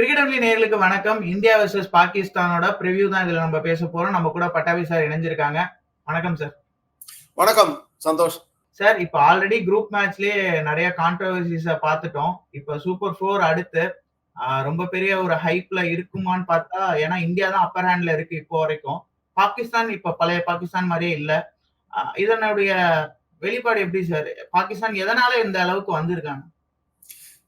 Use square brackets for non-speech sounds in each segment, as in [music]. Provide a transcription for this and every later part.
Cricket only நேர்களுக்கு வணக்கம். India versus பாகிஸ்தானோட ப்ரிவ்யூ தான் இதுல நம்ம பேச போறோம். நம்ம கூட பட்டாபி சார் இணைஞ்சிருக்காங்க. வணக்கம் சார் வணக்கம். சந்தோஷ். சார் இப்போ ஆல்ரெடி குரூப் மேட்ச்லயே நிறைய கான்ட்ரவர்சிஸ பார்த்துட்டோம். இப்போ சூப்பர் ஃபோர் அடுத்து ரொம்ப பெரிய ஒரு ஹைப்ல இருக்குமான்னு பார்த்தா ஏன்னா இந்தியா தான் அப்பர் ஹேண்ட்ல இருக்கு இப்போ வரைக்கும். பாகிஸ்தான் இப்ப பழைய பாகிஸ்தான் மாதிரியே இல்ல. இதனுடைய வெளிப்பாடு எப்படி சார் பாகிஸ்தான் எதனால இந்த அளவுக்கு வந்திருக்காங்க?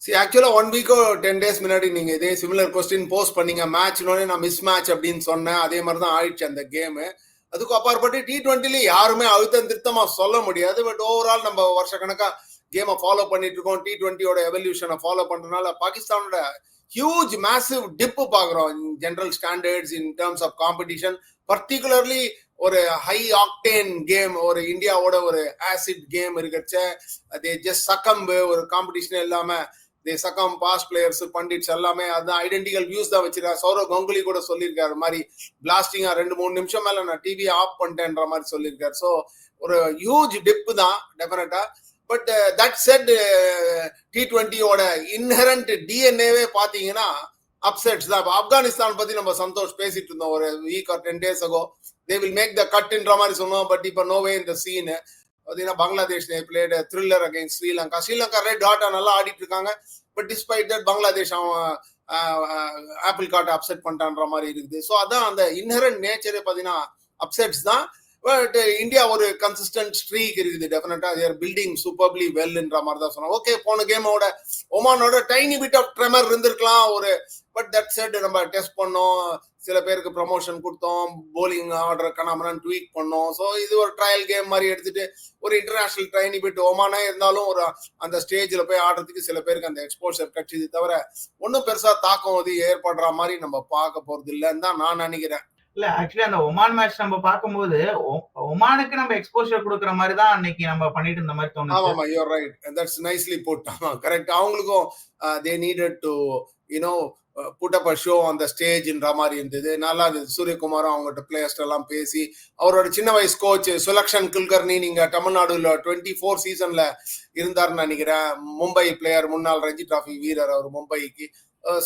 சி ஆக்சுவலா ஒன் வீக்கோ டென் டேஸ் முன்னாடி நீங்க இதே சிமிலர் கொஸ்டின் போஸ்ட் பண்ணீங்க. மேட்ச்னோடனே நான் மிஸ் மேட்ச் அப்படின்னு சொன்னேன். அதே மாதிரி தான் ஆயிடுச்சு அந்த கேம் அதுக்கும் அப்பாற்பட்டு டி டுவெண்ட்டில யாருமே அழுத்தம் திருத்தமா சொல்ல முடியாது. பட் ஓவரால் நம்ம வருஷ கணக்கா கேமை ஃபாலோ பண்ணிட்டு இருக்கோம். டி டுவெண்ட்டியோட எவல்யூஷனை ஃபாலோ பண்றதுனால பாகிஸ்தானோட ஹியூஜ் மேசிவ் டிப்பு பாக்குறோம் general standards in terms of competition particularly ஒரு ஹை ஆக்டேன் கேம் ஒரு இந்தியாவோட ஒரு ஆசிட் கேம் இருக்கச்ச அதே ஜஸ்ட் சக்கம்பு ஒரு காம்படிஷன் இல்லாமல் தே சக்கம் பாஸ்ட் பிளேயர்ஸ் பண்டிட்ஸ் எல்லாமே அதான் ஐடென்டிக்கல் வியூஸ் தான் வச்சிருக்காரு சௌரவ் கங்குலி கூட சொல்லியிருக்காரு. மாதிரி பிளாஸ்டிங்கா ரெண்டு மூணு நிமிஷம் மேல நான் டிவி ஆஃப் பண்ணிட்டேன்ற மாதிரி சொல்லியிருக்காரு. ஸோ ஒரு ஹியூஜ் டிப்பு தான் டெஃபினட்டா பட் தட் செட் டி டுவெண்ட்டியோட இன்ஹரண்ட் டிஎன்ஏவே பாத்தீங்கன்னா அப்செட்ஸ் தான். ஆப்கானிஸ்தான் பத்தி நம்ம சந்தோஷ் பேசிட்டு இருந்தோம். ஒரு week or ten days ago they will make the கட்ன்ற மாதிரி சொன்னோம். பட் இப்போ நோவே இந்த சீனு பார்த்தீங்கன்னா Bangladesh played thriller against Sri Lanka. Sri Lanka ரெட் டாட்டா நல்லா ஆடிட்டு இருக்காங்க பட் டிஸ்பைட் தட் பங்களாதேஷ் அவன் ஆப்பிள் காட்டை அப்செட் பண்ணிட்டான்ற மாதிரி இருக்குது. ஸோ அதான் அந்த இன்ஹரண்ட் நேச்சரே பார்த்தீங்கன்னா அப்செட்ஸ் தான். பட் இந்தியா uh, ஒரு கன்சிஸ்டன்ட் ஸ்ட்ரீக் இருக்குது டெஃபினட்டா தேர் பில்டிங் சூப்பர்லி வெல்ன்ற மாதிரி தான் சொன்னோம் ஓகே போன கேமோட ஒமானோட டைனி பிட் ஆஃப் ட்ரெமர் இருந்திருக்கலாம் ஒரு பட் தட் செட் நம்ம டெஸ்ட் பண்ணோம். சில பேருக்கு ப்ரமோஷன் கொடுத்தோம். போலிங் ஆர்டர் கனாமரான் ட்வீட் பண்ணோம். ஸோ இது ஒரு ட்ரையல் கேம் மாதிரி எடுத்துட்டு ஒரு இன்டர்நேஷனல் ட்ரைனி பிட் ஒமானே இருந்தாலும் ஒரு அந்த ஸ்டேஜில் போய் ஆடுறதுக்கு சில பேருக்கு அந்த எக்ஸ்போஷர் கிடைச்சது தவிர ஒன்றும் பெருசாக தாக்கம் அது ஏற்படுற மாதிரி நம்ம பார்க்க போகிறது இல்லைன்னு தான் நான் நினைக்கிறேன். இல்ல ஆக்சுவலி அந்த ஒமான் மேட்ச் நம்ம பார்க்கும்போது ஒமானுக்கு நம்ம எக்ஸ்போஷர் கொடுக்குற மாதிரி தான் அன்னைக்கு நம்ம பண்ணிட்டு இருந்த மாதிரி தோணுது ஆமா you're right that's nicely put ஆமா கரெக்ட் அவங்களுக்கும் they needed to you know put up a show அந்த ஸ்டேஜ்ன்ற மாதிரி இருந்தது. நல்லா இருந்தது. சூரியகுமாரும் அவங்ககிட்ட பிளேயர்ஸ் எல்லாம் பேசி அவரோட சின்ன வயசு கோச் சுலக்ஷன் குல்கர்னி நீங்க தமிழ்நாடுல டுவெண்ட்டி ஃபோர் சீசன்ல இருந்தாருன்னு நினைக்கிறேன். மும்பை பிளேயர் முன்னாள் ரஞ்சி டிராஃபி வீரர் அவர் மும்பைக்கு.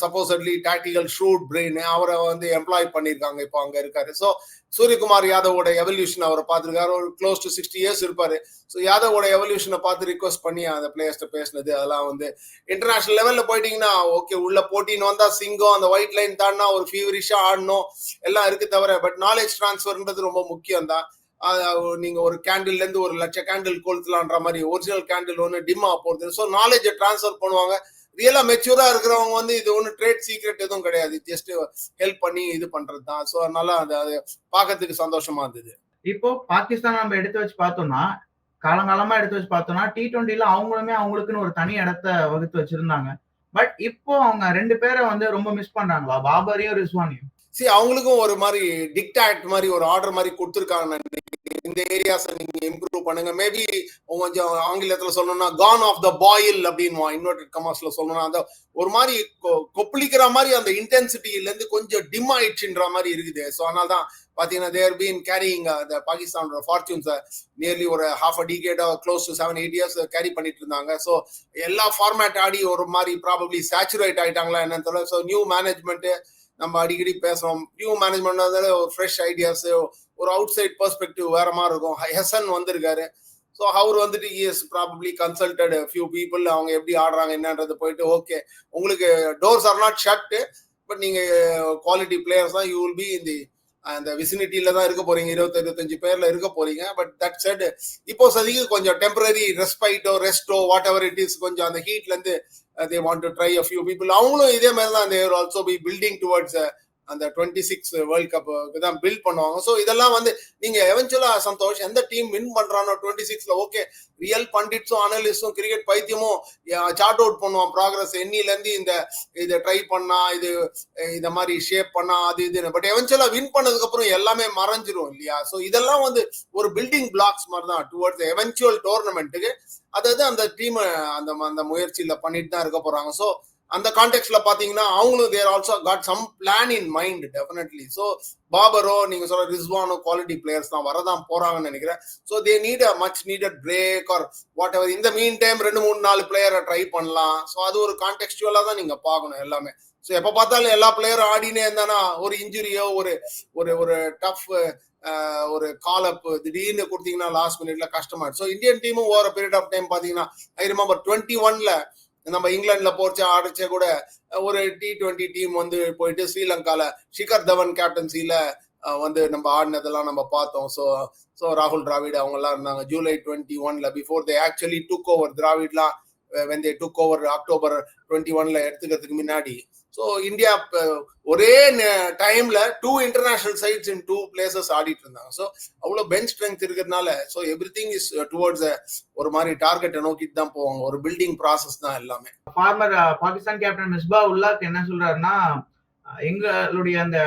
சப்போசட்லி டாக்டிக்கல் ஷூட் பிரெயின் அவரை வந்து எம்ப்ளாய் பண்ணியிருக்காங்க. இப்போ அங்கே இருக்காரு. ஸோ சூரியகுமார் யாதவோட எவல்யூஷன் அவரை பார்த்துருக்காரு. ஒரு க்ளோஸ் டு சிக்ஸ்டி இயர்ஸ் இருப்பார். ஸோ யாதவோட எவல்யூஷனை பார்த்து ரிக்வஸ்ட் பண்ணி அந்த பிளேயர்ஸ்ட்டு பேசினது. அதெல்லாம் வந்து இன்டர்நேஷனல் லெவலில் போயிட்டீங்கன்னா ஓகே உள்ள போட்டின்னு வந்தால் சிங்கம் அந்த ஒயிட் லைன் தாண்டினா ஒரு ஃபீவரிஷாக ஆடணும். எல்லாம் இருக்கு தவிர பட் நாலேஜ் ட்ரான்ஸ்ஃபர்ன்றது ரொம்ப முக்கியம் தான் நீங்க ஒரு கேண்டில் இருந்து ஒரு லட்ச கேண்டில் கொளுத்தலான்ற மாதிரி ஒரிஜினல் கேண்டில் ஒன்று டிம்மா போறது ஸோ நாலேஜை டிரான்ஸ்ஃபர் பண்ணுவாங்க. ரியலா மெச்சூரா இருக்கிறவங்க வந்து இது ஒன்றும் ட்ரேட் சீக்ரெட் எதுவும் கிடையாது. ஜஸ்ட் ஹெல்ப் பண்ணி இது பண்றது தான் ஸோ அதனால அது அது பார்க்கறதுக்கு சந்தோஷமா இருந்தது. இப்போ பாகிஸ்தான் நம்ம எடுத்து வச்சு பார்த்தோம்னா காலங்காலமா எடுத்து வச்சு பார்த்தோம்னா டி டுவெண்ட்டில அவங்களுமே அவங்களுக்குன்னு ஒரு தனி இடத்த வகுத்து வச்சிருந்தாங்க. பட் இப்போ அவங்க ரெண்டு பேரை வந்து ரொம்ப மிஸ் பண்றாங்களா? பாபரையும் ரிஸ்வானியும் சரி அவங்களுக்கும் ஒரு மாதிரி டிக்டாக்ட் மாதிரி ஒரு ஆர்டர் மாதிரி கொடுத்துருக்காங்க இந்த ஏரியாஸை நீங்க இம்ப்ரூவ் பண்ணுங்க. மேபி கொஞ்சம் ஆங்கிலத்துல சொல்லணும்னா கான் ஆஃப் த பாயில் அப்படின்னு இன்வெர்டட் கமர்ஸ்ல சொல்லணும்னா அந்த ஒரு மாதிரி கொ- கொப்பளிக்கிற மாதிரி அந்த இன்டென்சிட்டில இருந்து கொஞ்சம் டிம் ஆயிடுச்சுன்ற மாதிரி இருக்குது. ஸோ அதனால தான் பாத்தீங்கன்னா தேர் பீன் கேரிங் த பாகிஸ்தானோட ஃபார்ச்சூன்ஸ் நியர்லி ஒரு half a டிகேடா close to seven eight years carry பண்ணிட்டு இருந்தாங்க. ஸோ எல்லா ஃபார்மேட் ஆடி ஒரு மாதிரி ப்ராபப்ளி சேச்சுரேட் ஆயிட்டாங்களா என்னன்னு தெரியல. ஸோ நியூ மேனேஜ்மெண்ட் நம்ம அடிக்கடி பேசுறோம் நியூ மேனேஜ்மெண்ட் ஒரு ஃப்ரெஷ் ஐடியாஸ் ஒரு அவுட் சைட் பெர்ஸ்பெக்டிவ் வேற மாதிரி இருக்கும். ஹெசன் வந்திருக்காரு. ஸோ அவர் வந்துட்டு he's probably consulted few people அவங்க எப்படி ஆடுறாங்க என்னன்றது போயிட்டு ஓகே உங்களுக்கு doors are not shut but நீங்க குவாலிட்டி பிளேயர்ஸ் தான் யூ வில் பி இந்த அந்த விசினிட்டியில தான் இருக்க போறீங்க. இருபத்தி இருபத்தஞ்சு பேர்ல இருக்க போறீங்க. பட் தட் செட் இப்போ சதிக்கு கொஞ்சம் டெம்பரரி ரெஸ்பைட்டோ ரெஸ்டோ வாட் எவர் இட் இஸ் கொஞ்சம் அந்த ஹீட்ல இருந்து they want to try a few people அவங்களும் இதே மாதிரி தான் there also be building towards அந்த டுவெண்ட்டி சிக்ஸ் வேர்ல்ட் கப் தான் பில்ட் பண்ணுவாங்க. ஸோ இதெல்லாம் வந்து நீங்க எவென்ச்சுவலா சந்தோஷ் எந்த டீம் வின் பண்றானோ டுவெண்ட்டி சிக்ஸ்ல ஓகே ரியல் பண்டிட்ஸும் அனலிஸ்டும் கிரிக்கெட் பைத்தியமும் சார்ட் அவுட் பண்ணுவான். ப்ராக்ரஸ் எண்ணில இருந்து இந்த இதை ட்ரை பண்ணா இது இந்த மாதிரி ஷேப் பண்ணா அது இதுன்னு. பட் எவென்ச்சுவலா வின் பண்ணதுக்கு அப்புறம் எல்லாமே மறைஞ்சிரும் இல்லையா? ஸோ இதெல்லாம் வந்து ஒரு பில்டிங் பிளாக்ஸ் மாதிரி தான் டுவர்ட்ஸ் எவென்ச்சுவல் டோர்னமெண்ட்டுக்கு அதாவது அந்த டீம் அந்த அந்த முயற்சியில பண்ணிட்டு தான் இருக்க போறாங்க. ஸோ அந்த கான்டெக்ட்ல பாத்தீங்கன்னா அவங்களும் there also got some plan in mind definitely so பாபரோ நீங்க சொல்ற ரிஸ்வானோ குவாலிட்டி பிளேயர்ஸ் தான் வரதான் போறாங்கன்னு நினைக்கிறேன். So they need a much needed break or whatever இந்த மீன் டைம் ரெண்டு மூணு நாலு பிளேயரை ட்ரை பண்ணலாம். ஸோ அது ஒரு கான்டெக்சுவலா தான் நீங்க பார்க்கணும் எல்லாமே. ஸோ எப்போ பார்த்தாலும் எல்லா பிளேயரும் ஆடினே இருந்தானா ஒரு இன்ஜுரியோ ஒரு ஒரு ஒரு டஃப் ஒரு கால் அப் திடீர்னு கொடுத்தீங்கன்னா லாஸ்ட் மினிட்ல கஷ்டமாயிடும் ஸோ இந்தியன் டீமும் ஓவர பீரியட் ஆஃப் டைம் பார்த்தீங்கன்னா ஐ ரிமெம்பர் டுவெண்ட்டி ஒன்ல நம்ம இங்கிலாந்துல போச்சு ஆடிச்ச கூட ஒரு டி டுவெண்ட்டி டீம் வந்து போயிட்டு ஸ்ரீலங்கால ஷிகர் தவன் கேப்டன்சில வந்து நம்ம ஆடினதெல்லாம் நம்ம பார்த்தோம். ஸோ ஸோ ராகுல் டிராவிட் அவங்க எல்லாம் இருந்தாங்க. ஜூலை டுவெண்ட்டி ஒன்ல before they actually took over திராவிட்லாம் when they took over October twenty ஒன்ல எடுத்துக்கிறதுக்கு முன்னாடி. ஸோ இந்தியா ஒரே டைம்ல two international sides in two places ஆடிட்டு இருந்தாங்க. ஸோ அவ்வளோ பெஞ்ச் ஸ்ட்ரென்த் இருக்கிறதுனால so everything is towards ஒரு மாதிரி டார்கெட்டை நோக்கிட்டு தான் போவாங்க. ஒரு பில்டிங் ப்ராசஸ் தான் எல்லாமே. ஃபார்மர் பாகிஸ்தான் கேப்டன் மிஸ்பா உல்லாக் என்ன சொல்றாருன்னா எங்களுடைய அந்த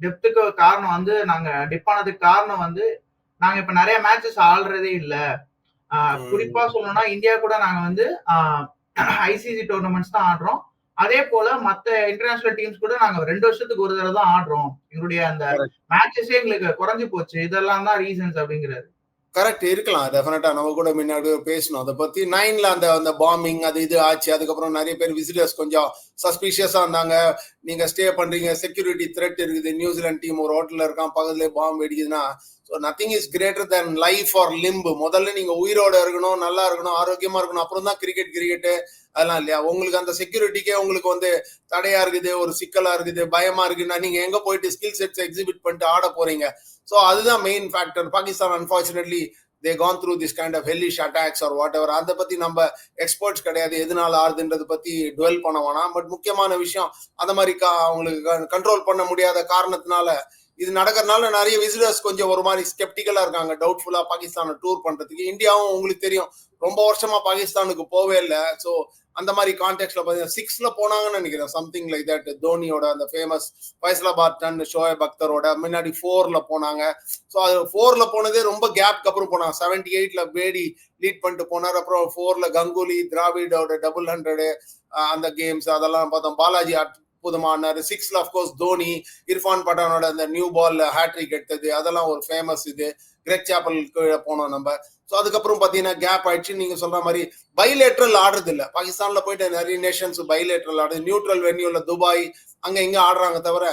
டெப்த்துக்கு காரணம் வந்து நாங்க டிப் ஆனதுக்கு காரணம் வந்து நாங்க இப்ப நிறைய மேட்சஸ் ஆள்றதே இல்ல. குறிப்பா சொல்லணும்னா இந்தியா கூட நாங்க வந்து ஐசிசி டோர்னமெண்ட்ஸ் [clears throat] தான் ஆடுறோம். அதே போல மத்த இன்டர்நேஷனல் டீம்ஸ் கூட நாங்க ரெண்டு வருஷத்துக்கு ஒரு தடவை தான் ஆடுறோம். எங்களுடைய அந்த மேட்சஸே எங்களுக்கு குறைஞ்சு போச்சு. இதெல்லாம் தான் ரீசன்ஸ் அப்படிங்கிறது கரெக்ட் இருக்கலாம். டெஃபினட்டா நம்ம கூட முன்னாடி பேசணும். அதை பத்தி நைன்ல அந்த அந்த பாம்பிங் அது இது ஆச்சு. அதுக்கப்புறம் நிறைய பேர் விசிட்டர்ஸ் கொஞ்சம் சஸ்பீஷியஸா இருந்தாங்க. நீங்க ஸ்டே பண்றீங்க. செக்யூரிட்டி த்ரெட் இருக்குது. நியூசிலாந்து டீம் ஒரு ஹோட்டல்ல இருக்கான். பக்கத்துல bomb வெடிக்குதுன்னா so nothing is greater than life or limb முதல்ல நீங்க உயிரோட இருக்கணும் நல்லா இருக்கணும் ஆரோக்கியமா இருக்கணும் அப்புறம் தான் கிரிக்கெட் கிரிக்கெட் அதெல்லாம் இல்லையா? உங்களுக்கு அந்த செக்யூரிட்டிக்கே உங்களுக்கு வந்து தடையா இருக்குது ஒரு சிக்கலா இருக்குது பயமா இருக்குன்னா நீங்க எங்க போயிட்டு ஸ்கில் செட்ஸ் எக்ஸிபிட் பண்ணிட்டு ஆட போறீங்க? ஸோ அதுதான் main factor Pakistan unfortunately they gone through this kind of hellish attacks or whatever அதை பத்தி நம்ம எக்ஸ்பர்ட்ஸ் கிடையாது எதனால ஆறுதுன்றதை பத்தி டுவெல் பண்ண வேணாம். பட் முக்கியமான விஷயம் அந்த மாதிரி அவங்களுக்கு கண்ட்ரோல் பண்ண முடியாத காரணத்தினால இது நடக்கிறதுனால நிறைய விசிட்டர்ஸ் கொஞ்சம் ஒரு மாதிரி ஸ்கெப்டிக்கலா இருக்காங்க. டவுட்ஃபுல்லா பாகிஸ்தானை டூர் பண்றதுக்கு. இந்தியாவும் உங்களுக்கு தெரியும் ரொம்ப வருஷமா பாகிஸ்தானுக்கு போவே இல்லை. ஸோ அந்த மாதிரி கான்டெக்ட்ல பாத்தீங்கன்னா சிக்ஸ்ல போனாங்கன்னு நினைக்கிறேன். சம்திங் லைக் தட் தோனியோட அந்த ஃபேமஸ் ஃபைசலாபாத் டன் ஷோயப் அக்தரோட முன்னாடி ஃபோர்ல போனாங்க. ஸோ அது ஃபோர்ல போனதே ரொம்ப கேப்க்கு அப்புறம் போனாங்க. செவன்டி எயிட்ல பேடி லீட் பண்ணிட்டு போனார். அப்புறம் ஃபோர்ல கங்குலி திராவிடோட டபுள் ஹண்ட்ரடு அந்த கேம்ஸ் அதெல்லாம் பார்த்தோம். பாலாஜி அற்புதமானாரு சிக்ஸ்ல அஃப்கோர்ஸ் தோனி இர்ஃபான் பட்டானோட அந்த நியூ பால் ஹேட்ரிக் எடுத்தது அதெல்லாம் ஒரு ஃபேமஸ் இது. கிரெக் சாப்பல் கீழே போனோம் நம்ம. ஸோ அதுக்கப்புறம் பார்த்தீங்கன்னா கேப் ஆயிடுச்சு நீங்க சொல்ற மாதிரி பைலேட்ரல் ஆடுறது இல்லை பாகிஸ்தான்ல போயிட்டு நிறைய நேஷன்ஸ் பைலேட்ரல் ஆடுது. நியூட்ரல் வென்யூல துபாய் அங்க இங்க ஆடுறாங்க தவிர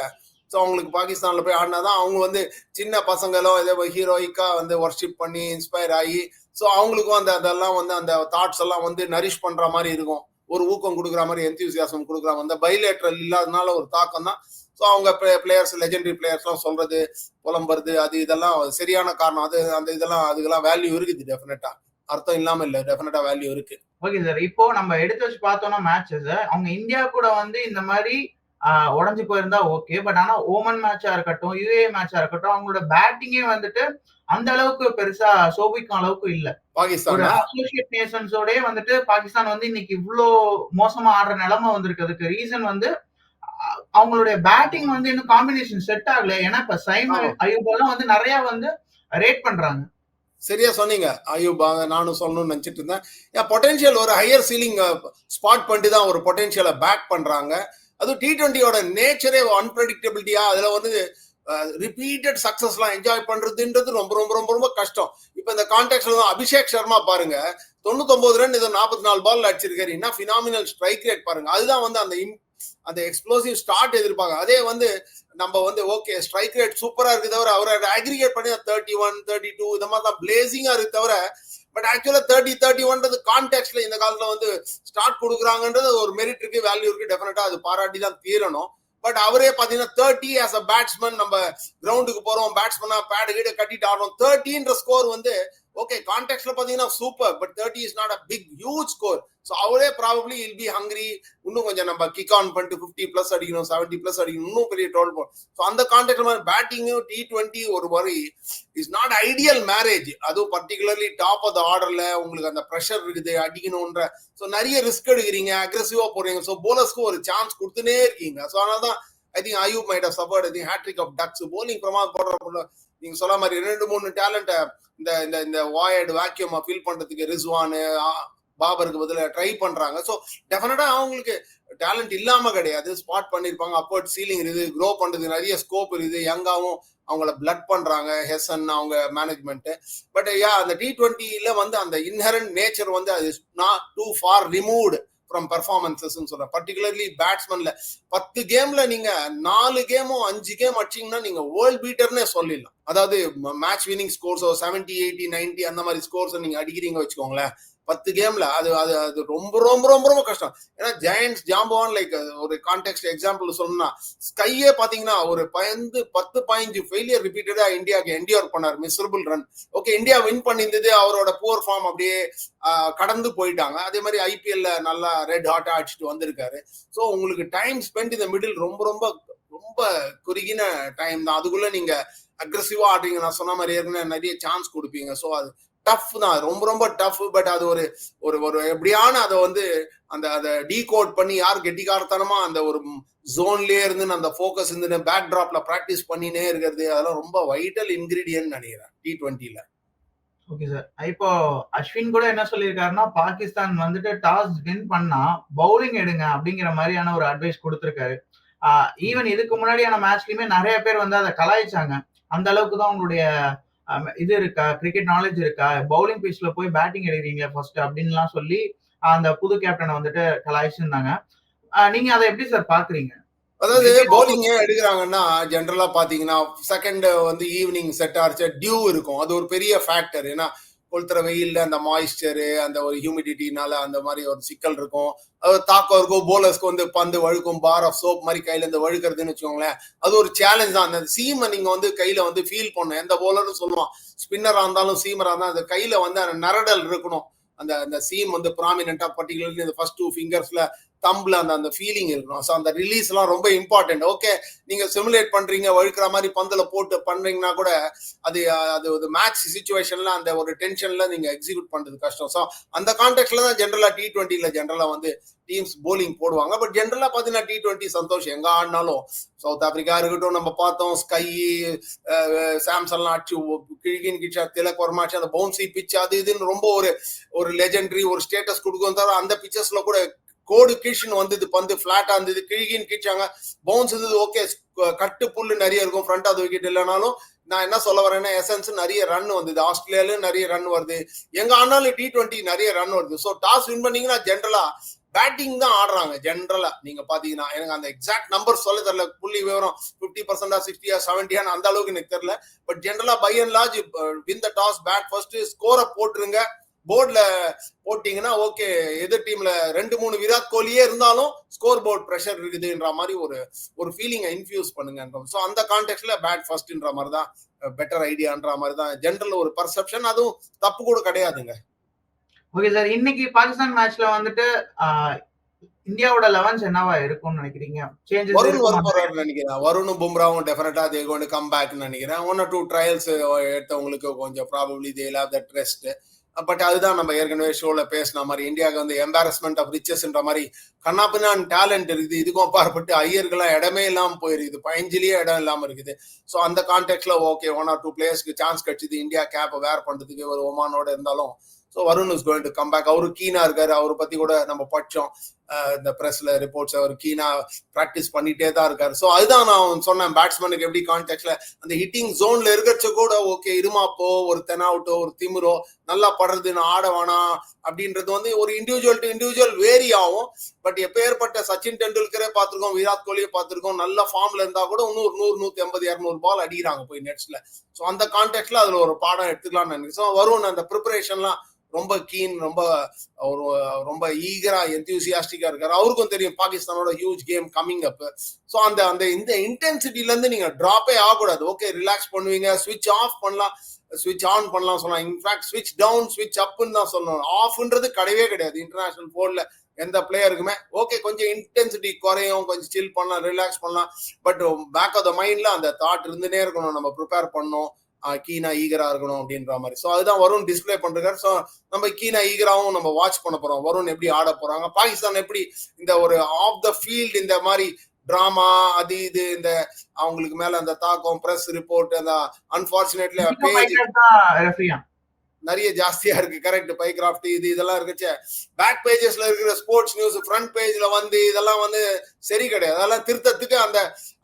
ஸோ அவங்களுக்கு பாகிஸ்தான்ல போய் ஆடினாதான் அவங்க வந்து சின்ன பசங்களோ இதே ஹீரோயிக்கா வந்து ஒர்ஷிப் பண்ணி இன்ஸ்பயர் ஆகி ஸோ அவங்களுக்கும் அந்த அதெல்லாம் வந்து அந்த தாட்ஸ் எல்லாம் வந்து நரிஷ் பண்ற மாதிரி இருக்கும். ஒரு ஊக்கம் கொடுக்குற மாதிரி என்தியூசியாசம் கொடுக்குற அந்த பைலேட்ரல் இல்லாதனால ஒரு தாக்கம் தான் ஸோ அவங்க பிளேயர்ஸ் லெஜெண்டரி பிளேயர்ஸ்லாம் சொல்றது புலம்புறது அது இதெல்லாம் சரியான காரணம். அது அந்த இதெல்லாம் அதுக்கெல்லாம் வேல்யூ இருக்குது டெஃபினட்டா அர்த்தம் இல்லாம இல்ல டெஃபினட்டா வேல்யூ இருக்கு. ஓகே சார் இப்போ நம்ம எடுத்து வச்சு பார்த்தோம்னா மேட்சஸ் அவங்க இந்தியா கூட வந்து இந்த மாதிரி உடஞ்சு போயிருந்தா ஓகே பட் ஆனா ஓமன் மேட்சா இருக்கட்டும் யூஏ மேட்சா இருக்கட்டும் அவங்களோட பேட்டிங்கே வந்துட்டு அந்த அளவுக்கு பெருசா சோபிக்கும் அளவுக்கு இல்ல. பாகிஸ்தான் அசோசியேட் நேஷன்ஸோடய வந்துட்டு பாகிஸ்தான் வந்து இன்னைக்கு இவ்வளோ மோசமா ஆடுற நிலைமை வந்திருக்கிறதுக்கு ரீசன் வந்து அவங்களுடைய பேட்டிங் வந்து இன்னும் காம்பினேஷன் செட் ஆகல. ஏன்னா இப்ப சைம் அயூபெல்லாம் வந்து நிறைய வந்து ரேட் பண்றாங்க. சரியா சொன்னீங்க அயூப் நானும் சொல்லணும்னு நினைச்சிட்டு இருந்தேன். பொட்டன்ஷியல் ஒரு ஹையர் சீலிங் ஸ்பாட் பண்ணிட்டு தான் ஒரு பொட்டன்ஷியலை பேக் பண்றாங்க. அதுவும் டி டுவெண்ட்டியோட நேச்சரே அன்பிரடிக்டபிலிட்டியா அதுல வந்து ரிப்பீட்டட் சக்சஸ்லாம் என்ஜாய் பண்றதுன்றது ரொம்ப ரொம்ப ரொம்ப ரொம்ப கஷ்டம். இப்ப இந்த கான்டெக்ட்ல தான் அபிஷேக் சர்மா பாருங்க. தொண்ணூத்தொன்பது ரன் இதை நாற்பத்தி நாலு பால் அடிச்சிருக்காரு. என்ன பினாமினல் ஸ்ட்ரைக் ரேட் பாருங்க. அதுதான் வந்து அந்த அந்த எக்ஸ்ப்ளோசிவ் ஸ்டார்ட் எதிர்ப்பாங்க அதே வந்து நம்ம வந்து ஓகே ஸ்ட்ரைக் ரேட் சூப்பரா இருக்கு தவிர அவரை அக்ரிகேட் பண்ணி தேர்ட்டி ஒன் தேர்ட்டி டூ இந்த மாதிரி தான் பிளேசிங்கா இருக்கு தவிர பட் ஆக்சுவலா தேர்ட்டி தேர்ட்டி ஒன்றது கான்டெக்ட்ல இந்த காலத்துல வந்து ஸ்டார்ட் கொடுக்குறாங்கன்றது ஒரு மெரிட் இருக்கு வேல்யூ இருக்கு டெஃபினட்டா அது பாராட்டி தான் தீரணும். பட் அவரே பாத்தீங்கன்னா தேர்ட்டி ஆஸ் அ பேட்ஸ்மேன் நம்ம கிரவுண்டுக்கு போறோம் பேட்ஸ்மேனா பேடு கீடு கட்டிட்டு ஆடுறோம். தேர்ட்டின்ற ஸ்கோர் வந்து ஓகே கான்டெக்ட்ல பாத்தீங்கன்னா super but thirty is not a big huge score so அவரே ப்ராபப்ளி இல் பி ஹங்கரி இன்னும் கொஞ்சம் நம்ம கிக் ஆன் பண்ணிட்டு ஃபிஃப்டி பிளஸ் அடிக்கணும் செவன்டி பிளஸ் அடிக்கணும் இன்னும் பெரிய டோல் போடும் ஸோ அந்த கான்டெக்ட் மாதிரி பேட்டிங்கும் டி டுவெண்ட்டி ஒரு மாதிரி இஸ் நாட் ஐடியல் மேரேஜ் அதுவும் பர்டிகுலர்லி டாப் ஆஃப் த ஆர்டர்ல உங்களுக்கு அந்த ப்ரெஷர் இருக்குது அடிக்கணும்ன்ற ஸோ நிறைய ரிஸ்க் எடுக்கிறீங்க அக்ரெசிவா போறீங்க. ஸோ போலர்ஸ்க்கு ஒரு சான்ஸ் கொடுத்துனே இருக்கீங்க. ஸோ அதனால தான் I think Ayub might of support I think hattrick of ducks bowling பிரமா போடுற நீங்க சொல்ல மாதிரி ரெண்டு மூணு டேலண்ட்டை இந்த இந்த இந்த வாயர்டு வேக்யூம் ஃபில் பண்றதுக்கு ரிஸ்வானு பாபருக்கு பதில ட்ரை பண்றாங்க. ஸோ டெஃபினட்டா அவங்களுக்கு டேலண்ட் இல்லாம கிடையாது. ஸ்பாட் பண்ணிருப்பாங்க அப்போர்ட் சீலிங் இருக்குது க்ரோ பண்றது நிறைய ஸ்கோப் இருக்குது. யங்காவும் அவங்கள பிளட் பண்றாங்க ஹெசன் அவங்க மேனேஜ்மெண்ட் பட் யா அந்த டி டுவெண்ட்டில வந்து அந்த இன்ஹரண்ட் நேச்சர் வந்து அது not too far removed from performances சொல்றேன். பர்டிகுலர்லி பேட்ஸ்மேன்ல பத்து கேம்ல நீங்க நாலு கேமோ அஞ்சு கேம் அடிச்சீங்கன்னா நீங்க வேர்ல்ட் பீட்டர்னே சொல்லிடலாம். அதாவது மேட்ச் வினிங் ஸ்கோர்ஸோ செவன்டி எயிட்டி நைன்டி அந்த மாதிரி ஸ்கோர்ஸ் நீங்க அடிக்கிறீங்க வச்சுக்கோங்களேன். பத்து கேம்ல அது அது அது ரொம்ப ரொம்ப ரொம்ப ரொம்ப கஷ்டம். ஏன்னா ஜெயண்ட்ஸ் ஜாம்பவான் லைக் ஒரு கான்டெக்ட் எக்ஸாம்பிள் சொல்லணும்னா ஸ்கையே பாத்தீங்கன்னா ஒரு பயந்து பத்து பதினஞ்சு ஃபெயிலியர் ரிப்பீட்டடா இந்தியாவுக்கு என்டிஆர் பண்ணார். Miserable run okay India win பண்ணியிருந்தது அவரோட புவர் ஃபார்ம் அப்படியே கடந்து போயிட்டாங்க. அதே மாதிரி ஐபிஎல்ல நல்லா ரெட் ஹாட்டா அடிச்சுட்டு வந்திருக்காரு. ஸோ உங்களுக்கு டைம் ஸ்பெண்ட் இந்த மிடில் ரொம்ப ரொம்ப ரொம்ப குறுகின டைம் தான். அதுக்குள்ள நீங்க அக்ரஸிவா ஆடுறீங்க. நான் சொன்ன மாதிரி ஏற்கனவே நிறைய சான்ஸ் கொடுப்பீங்க. ஸோ அது டஃப் தான். ரொம்ப ரொம்ப டஃப் பட் அது ஒரு ஒரு ஒரு எப்படியான அதை வந்து அந்த அதை டீ கோட் பண்ணி யார் கெட்டிக்காரத்தனமா அந்த ஒரு ஜோன்லயே இருந்து அந்த ஃபோக்கஸ் இருந்து பேக் டிராப்ல ப்ராக்டிஸ் பண்ணினே இருக்கிறது அதெல்லாம் ரொம்ப வைட்டல் இன்கிரீடியன்ட் நினைக்கிறேன் டி டுவெண்ட்டில ஓகே சார் இப்போ அஸ்வின் கூட என்ன சொல்லியிருக்காருன்னா பாகிஸ்தான் வந்துட்டு டாஸ் வின் பண்ணா பவுலிங் எடுங்க அப்படிங்கிற மாதிரியான ஒரு அட்வைஸ் கொடுத்துருக்காரு. ஈவன் இதுக்கு முன்னாடியான மேட்ச்லயுமே நிறைய பேர் வந்து அதை கலாய்ச்சாங்க. அந்த அளவுக்கு தான் உங்களுடைய இது இருக்கா? கிரிக்கெட் நாலேஜ் இருக்கா? பவுலிங் பீஸ்ல போய் பேட்டிங் எடுக்கிறீங்க ஃபர்ஸ்ட் அப்படின்லாம் சொல்லி அந்த புது கேப்டனை வந்துட்டு கலாய்ச்சிருந்தாங்க. நீங்க அதை எப்படி சார் பாக்குறீங்க? அதாவது பவுலிங் ஏன் எடுக்கிறாங்கன்னா ஜென்ரலா பாத்தீங்கன்னா செகண்ட் வந்து ஈவினிங் செட் ஆர்ச்ச டியூ இருக்கும். அது ஒரு பெரிய ஃபேக்டர் ஏன்னா கொளுத்துற வெயில்ல அந்த மாய்ஸ்டரு அந்த ஒரு ஹியூமிடிட்டினால அந்த மாதிரி ஒரு சிக்கல் இருக்கும். அது தாக்கம் இருக்கும் போலர்ஸ்க்கு வந்து பந்து வழுக்கும் பார் ஆஃப் சோப் மாதிரி கையில இருந்து வழுக்கிறதுன்னு வச்சுக்கோங்களேன் அது ஒரு சேலஞ்ச் தான். அந்த சீமை நீங்க வந்து கையில வந்து ஃபீல் பண்ணும் எந்த போலரும் சொல்லுவான் ஸ்பின்னரா இருந்தாலும் சீமரா இருந்தாலும் அந்த கையில வந்து அந்த நரடல் இருக்கணும். அந்த அந்த சீம் வந்து ப்ராமினா பர்டிகுலர்லி இந்த ஃபர்ஸ்ட் டூ ஃபிங்கர்ஸ்ல தம்பில் அந்த அந்த ஃபீலிங் இருக்கணும். ஸோ அந்த ரிலீஸ்லாம் ரொம்ப இம்பார்ட்டன்ட் ஓகே நீங்க சிமுலேட் பண்றீங்க வழுக்கிற மாதிரி பந்தில் போட்டு பண்றீங்கன்னா கூட அது அது ஒரு மேட்ச் சுச்சுவேஷன்ல அந்த ஒரு டென்ஷன்ல நீங்க எக்ஸிக்யூட் பண்றது கஷ்டம். ஸோ அந்த கான்டெக்ட்ல தான் ஜென்ரலா டி டுவெண்ட்டில ஜென்ரலா வந்து டீம்ஸ் போலிங் போடுவாங்க. பட் ஜென்ரலா பாத்தீங்கன்னா டி ட்வெண்ட்டி சந்தோஷம். எங்க ஆடினாலும் சவுத் ஆப்பிரிக்கா இருக்கட்டும் நம்ம பார்த்தோம் ஸ்கை சாம்சங்லாம் அடிச்சு கிழக்கின் கிச்சா திலக் வர்மாச்சு அந்த பவுன்சி பிச் அது இதுன்னு ரொம்ப ஒரு ஒரு லெஜெண்டரி ஒரு ஸ்டேட்டஸ் கொடுக்கும் தவிர அந்த பிச்சர்ஸில் கூட கோடு கீழ்னு வந்தது பந்து பிளாட்டா இருந்தது கிழகின்னு கீழ்ச்சாங்க. பவுன்ஸ் இருந்தது ஓகே கட்டு புல்லு நிறைய இருக்கும் ஃப்ரண்ட் ஆஃப் விக்கெட் இல்லைனாலும் நான் என்ன சொல்ல வரேன்னா எசன்ஸ் நிறைய ரன் வந்தது. ஆஸ்திரேலியாலும் நிறைய ரன் வருது. எங்க ஆனாலும் டி டுவெண்ட்டி நிறைய ரன் வருது. ஸோ டாஸ் வின் பண்ணீங்கன்னா ஜென்ரலா பேட்டிங் தான் ஆடுறாங்க ஜென்ரலா நீங்க பாத்தீங்கன்னா எனக்கு அந்த எக்ஸாக்ட் நம்பர் சொல்ல தெரியல. புள்ளி விவரம் பிப்டி பர்சன்டா சிக்ஸ்டியா செவன்டியான்னு அந்த அளவுக்கு எனக்கு தெரியல. பட் ஜென்ரலா by and large win the toss bat first ஸ்கோரை போட்டுருங்க. போர்ட்ல போட்டீங்கன்னா ஓகே எதிர் டீம்ல ரெண்டு மூணு விராட் கோலியே இருந்தாலும் ஸ்கோர் போர்ட் ப்ரெஷர் இருக்குதுன்ற மாதிரி ஒரு ஒரு ஃபீலிங்கை இன்ஃபியூஸ் பண்ணுங்க ஸோ அந்த கான்டெக்ட்ல பேட் ஃபர்ஸ்ட்ன்ற மாதிரி தான் பெட்டர் ஐடியான்ற மாதிரி தான் ஜென்ரல் ஒரு பர்செப்ஷன் அதுவும் தப்பு கூட கிடையாதுங்க. ஓகே சார் இன்னைக்கு பாகிஸ்தான் மேட்ச்ல வந்துட்டு இந்தியாவோட லெவன்ஸ் என்னவா இருக்கும்னு நினைக்கிறீங்க? வருண் வர போறாரு நினைக்கிறேன். வருணும் பும்ராவும் definitely they gone come back நினைக்கிறேன். ஒன் டூ ட்ரையல்ஸ் எடுத்தவங்களுக்கு கொஞ்சம் probably they leave that rest but அதுதான் நம்ம ஏற்கனவே ஷோல பேசின மாதிரி இந்தியாவுக்கு வந்து எம்பாரஸ்மெண்ட் ஆஃப் ரிச்சஸ்ன்ற மாதிரி கண்ணாப்பின்னான் டேலண்ட் இருக்குது. இதுக்கும் அப்பாற்பட்டு ஐயர்கள்லாம் இடமே இல்லாமல் போயிருக்குது. பயஞ்சிலேயே இடம் இல்லாமல் இருக்குது. ஸோ அந்த கான்டெக்ட்ல ஓகே ஒன் ஆர் டூ பிளேயர்ஸ்க்கு சான்ஸ் கிடைச்சிது. இந்தியா கேப்பை வேர் பண்றதுக்கு ஒரு ஒமானோட இருந்தாலும் so Varun is going to come back அவரு கீனா இருக்காரு. அவரை பத்தி கூட நம்ம படிச்சோம். இந்த ப்ரெஸ்ல ரிப்போர்ட்ஸ் அவர் கீனா ப்ராக்டிஸ் பண்ணிட்டே தான் இருக்காரு. ஸோ அதுதான் நான் சொன்னேன் பேட்ஸ்மேனுக்கு எப்படி கான்டெக்ட்ல அந்த ஹிட்டிங் ஜோன்ல இருக்கிறச்ச கூட ஓகே இருமாப்போ ஒரு தெனாவுட்டோ ஒரு திமிரோ நல்லா படுறது நான் ஆட வேணாம் அப்படின்றது வந்து ஒரு இண்டிவிஜுவல் டு இண்டிவிஜுவல் வேரி ஆகும். பட் எப்பேற்பட்ட சச்சின் டெண்டுல்கரே பார்த்துருக்கோம் விராட் கோலியை பார்த்துருக்கோம் நல்ல ஃபார்ம்ல இருந்தா கூட இன்னொரு நூறு நூத்தி ஐம்பது இரநூறு பால் அடிக்கிறாங்க போய் நெட்ஸ்ல ஸோ அந்த கான்டெக்ட்ல அதுல ஒரு பாடம் எடுத்துக்கலாம்னு நினைக்கிறேன். ஸோ வரும் அந்த ப்ரிப்பரேஷன்லாம் ரொம்ப கீன் ரொம்ப ஒரு ரொம்ப ஈகரா எந்தியூசியாஸ்டிக்கா இருக்காரு. அவருக்கும் தெரியும் பாகிஸ்தானோட huge game coming up so அந்த அந்த இந்த இன்டென்சிட்டில இருந்து நீங்க டிராப்பே ஆகக்கூடாது. ஓகே ரிலாக்ஸ் பண்ணுவீங்க ஸ்விட்ச் ஆஃப் பண்ணலாம் ஸ்விட்ச் ஆன் பண்ணலாம் சொல்லலாம். இன்ஃபேக்ட் ஸ்விட்ச் டவுன் ஸ்விட்ச் அப்னு தான் சொல்லணும். ஆஃப்ன்றது கிடையவே கிடையாது. இன்டர்நேஷனல் போர்ட்ல எந்த பிளேயருக்குமே ஓகே கொஞ்சம் இன்டென்சிட்டி குறையும் கொஞ்சம் சில் பண்ணலாம் ரிலாக்ஸ் பண்ணலாம். பட் பேக் ஆஃப் த மைண்ட்ல அந்த தாட் இருந்துனே இருக்கணும். நம்ம ப்ரிப்பேர் பண்ணோம் கீனா ஈகரா இருக்கணும் அப்படின்ற மாதிரி. ஸோ அதுதான் வருண் டிஸ்பிளே பண்றாரு. ஸோ நம்ம கீனா ஈகராவும் நம்ம வாட்ச் பண்ண போறோம். வருண் எப்படி ஆட போறாங்க? பாகிஸ்தான் எப்படி இந்த ஒரு ஆஃப் த ஃபீல்ட் இந்த மாதிரி டிராமா அது இது இந்த அவங்களுக்கு மேல அந்த தாக்கம் பிரஸ் ரிப்போர்ட் அந்த அன்பார்ச்சுனேட்லி நிறைய ஜாஸ்தியா இருக்கு. கரெக்ட் பை கிராஃப்ட் இது இதெல்லாம் இருக்குச்சு. பேக் பேஜஸ்ல இருக்கிற ஸ்போர்ட்ஸ் நியூஸ் ஃப்ரண்ட் பேஜ்ல வந்து இதெல்லாம் வந்து சரி கிடையாது. அதெல்லாம் திருத்தத்துக்கு அந்த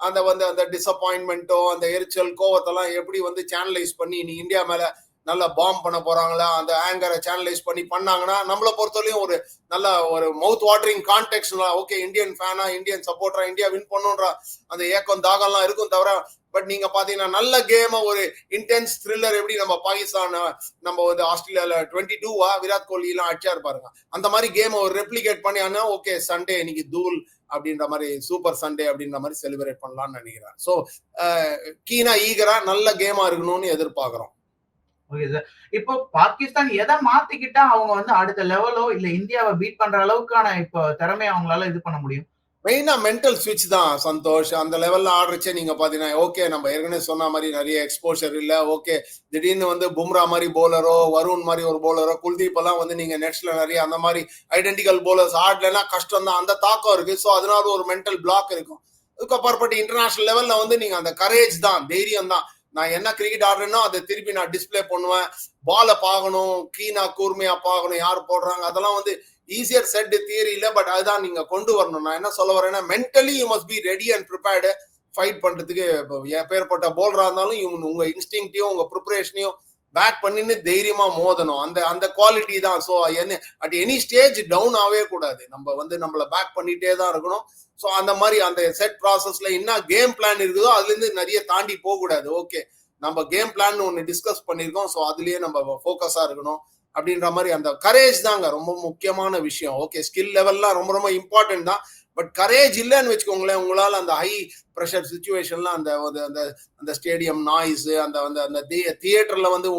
அந்த வந்து அந்த டிசப்பாயின்மெண்ட்டோ அந்த எரிச்சல் கோவத்தெல்லாம் எப்படி வந்து சேனலைஸ் பண்ணி நீ இந்தியா மேல நல்ல பாம் பண்ண போறாங்களா? அந்த ஆங்கரை சேனலைஸ் பண்ணி பண்ணாங்கன்னா நம்மளை பொறுத்தவரையும் ஒரு நல்ல ஒரு மவுத் வாட்டரிங் கான்டெக்ட்ஸ்லாம் ஓகே இந்தியன் ஃபேனா இந்தியன் சப்போர்ட்டரா இந்தியா வின் பண்ணுன்ற அந்த ஏக்கம் தாகம்லாம் இருக்கும் தவிர பட் நீங்க பாத்தீங்கன்னா நல்ல கேம ஒரு இன்டென்ஸ் த்ரில்லர் எப்படி நம்ம பாகிஸ்தான் நம்ம வந்து ஆஸ்திரேலியால டுவெண்ட்டி டூவா விராட் கோலி எல்லாம் அடிச்சா பாருங்க அந்த மாதிரி கேம் ஒரு ரெப்ளிகேட் பண்ணி ஆனா ஓகே சண்டே இன்னைக்கு தூள் அப்படின்ற மாதிரி சூப்பர் சண்டே அப்படின்ற மாதிரி செலிப்ரேட் பண்ணலாம்னு நினைக்கிறேன். ஸோ கீனா ஈகரா நல்ல கேமா இருக்கணும்னு எதிர்பார்க்கிறோம். ஓகே சார் இப்போ பாகிஸ்தான் எதை மாத்திக்கிட்டா அவங்க வந்து அடுத்த லெவலோ இல்ல இந்தியாவை பீட் பண்ற அளவுக்கான இப்போ திறமையை அவங்களால இது பண்ண முடியும்? மெயினா மென்டல் ஸ்விட்ச் தான் சந்தோஷ். அந்த லெவல்ல ஆடுறச்சே நீங்க பாத்தீங்கன்னா ஓகே நம்ம ஏற்கனவே சொன்ன மாதிரி நிறைய எக்ஸ்போஷர் இல்ல ஓகே திடீர்னு வந்து பும்ரா மாதிரி போலரோ வருண் மாதிரி ஒரு போலரோ குல்தீப் எல்லாம் வந்து நீங்க நெட்ஸ்ல நிறைய அந்த மாதிரி ஐடென்டிக்கல் போலர்ஸ் ஆடலன்னா கஷ்டம் தான். அந்த தாக்கம் இருக்கு. ஸோ அதனால ஒரு மென்டல் பிளாக் இருக்கும். அதுக்கப்புறப்பட்டு இன்டர்நேஷனல் லெவல்ல வந்து நீங்க அந்த கரேஜ் தான் தைரியம் தான். நான் என்ன கிரிக்கெட் ஆடுறேனோ அதை திருப்பி நான் டிஸ்பிளே பண்ணுவேன். பாலை பார்க்கணும் கீனா கூர்மையா பார்க்கணும் யார் போடுறாங்க அதெல்லாம் வந்து ஈஸியர் செட் தியரி பட் அதுதான் நீங்க கொண்டு வரணும். நான் என்ன சொல்ல வரேன்னா mentally you must be ready and prepared fight பண்றதுக்கு பேர்பட்ட போலரா இருந்தாலும் இவங்க உங்க இன்ஸ்டிங்டையும் உங்க ப்ரிப்பரேஷனையும் பேக் பண்ணின்னு தைரியமா மோதணும். அந்த அந்த குவாலிட்டி தான். ஸோ என்ன அட் எனி ஸ்டேஜ் டவுன் ஆகவே கூடாது. நம்ம வந்து நம்மளை பேக் பண்ணிட்டே தான் இருக்கணும். ஸோ அந்த மாதிரி அந்த செட் ப்ராசஸ்ல என்ன கேம் பிளான் இருக்குதோ அதுலேருந்து நிறைய தாண்டி போகக்கூடாது. ஓகே நம்ம கேம் பிளான் ஒன்று டிஸ்கஸ் பண்ணியிருக்கோம். ஸோ அதுலயே நம்ம ஃபோக்கஸா இருக்கணும். அப்படின்ற மாதிரி அந்த கரேஜ் தாங்க ரொம்ப முக்கியமான விஷயம். ஓகே ஸ்கில் லெவல்லாம் ரொம்ப ரொம்ப இம்பார்ட்டன்ட் தான். பட் கரேஜ் இல்லைன்னு வச்சுக்கோங்களேன் உங்களால் அந்த ஹை ப்ரெஷர் சுச்சுவேஷன்லாம் அந்த அந்த அந்த ஸ்டேடியம் நாய்ஸ் அந்த அந்த அந்த தியேட்டரில் வந்து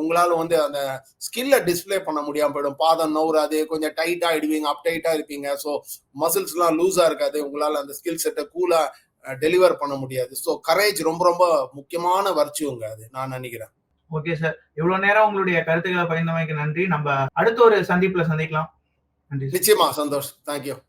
உங்களால் வந்து அந்த ஸ்கில்ல டிஸ்பிளே பண்ண முடியாமல் போயிடும். பாதம் நவுறாது கொஞ்சம் டைட்டாக ஆகிடுவீங்க அப்டைட்டாக இருப்பீங்க. ஸோ மசில்ஸ்லாம் லூஸாக இருக்காது. உங்களால் அந்த ஸ்கில் செட்டை கூலாக டெலிவர் பண்ண முடியாது. ஸோ கரேஜ் ரொம்ப ரொம்ப முக்கியமான வர்ச்சுங்க அது நான் நினைக்கிறேன். ஓகே சார் இவ்வளவு நேரம் உங்களுடைய கருத்துக்களை பகிர்ந்தமைக்கு நன்றி. நம்ம அடுத்த ஒரு சந்திப்புல சந்திக்கலாம். நன்றி நிச்சயமா சந்தோஷ். தேங்க்யூ